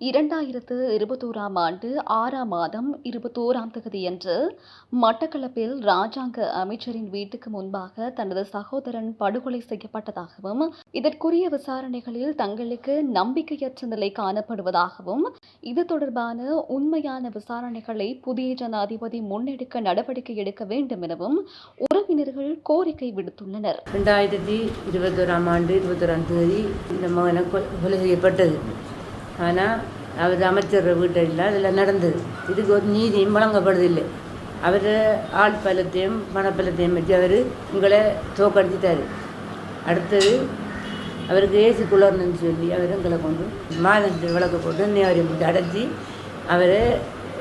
இரண்டாயிரத்து இருபத்தோராம் ஆண்டு ஆறாம் மாதம் இருபத்தோராம் தேதியன்று மட்டக்களப்பில் ராஜாங்க அமைச்சரின் வீட்டுக்கு முன்பாக தனது சகோதரன் படுகொலை செய்யப்பட்டதாகவும் இதற்குரிய விசாரணைகளில் தங்களுக்கு நம்பிக்கையற்ற நிலை காணப்படுவதாகவும் இது தொடர்பான உண்மையான விசாரணைகளை புதிய ஜனாதிபதி முன்னெடுக்க நடவடிக்கை எடுக்க வேண்டும் எனவும் உறவினர்கள் கோரிக்கை விடுத்துள்ளனர். ரெண்டாயிரத்தி இருபத்தோராம் ஆண்டு இருபத்தோராம் தேதி இந்த மகனை கொலை செய்யப்பட்டது. ஆனால் அவர் அமைச்சர் வீட்டில் இல்லை அதில் நடந்தது. இதுக்கு ஒரு நீதியும் வழங்கப்படுதில்லை. அவர் ஆள் பலத்தையும் பணப்பலத்தையும் வச்சு அவர் உங்களை தோக்கடிச்சிட்டாரு. அடுத்தது அவருக்கு ஏசி குளர்னு சொல்லி அவர் எங்களை கொண்டு மாதத்தில் விளக்கு போட்டு நேவரையும் போட்டு அடைச்சி அவரை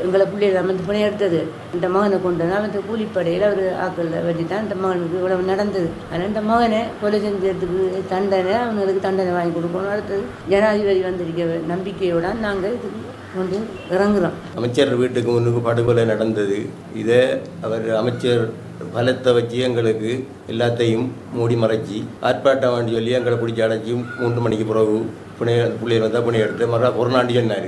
எங்களை பிள்ளைகள் அமைந்து பணி எடுத்தது. இந்த மகனை கொண்டு அந்த கூலிப்படையில் அவர் ஆக்களில் வச்சு தான் இந்த மகனுக்கு இவ்வளவு நடந்தது. அதனால் இந்த மகனை கொலை செஞ்சதுக்கு தண்டனை அவங்களுக்கு தண்டனை வாங்கி கொடுக்கணும். அடுத்தது ஜனாதிபதி வந்திருக்க நம்பிக்கையோட நாங்கள் இதுக்கு கொண்டு இறங்குறோம். அமைச்சர் வீட்டுக்கு முன்னுக்கு படுகொலை நடந்தது. இதை அவர் அமைச்சர் பலத்தை வச்சு எங்களுக்கு எல்லாத்தையும் மூடி மறைச்சி ஆர்ப்பாட்டம் வேண்டி சொல்லி எங்களை பிடிச்சி அடைச்சி மூன்று மணிக்கு பிறகு புனே பிள்ளைகள் வந்தால் புனே எடுத்து மறு ஒரு நாண்டு சொன்னார்.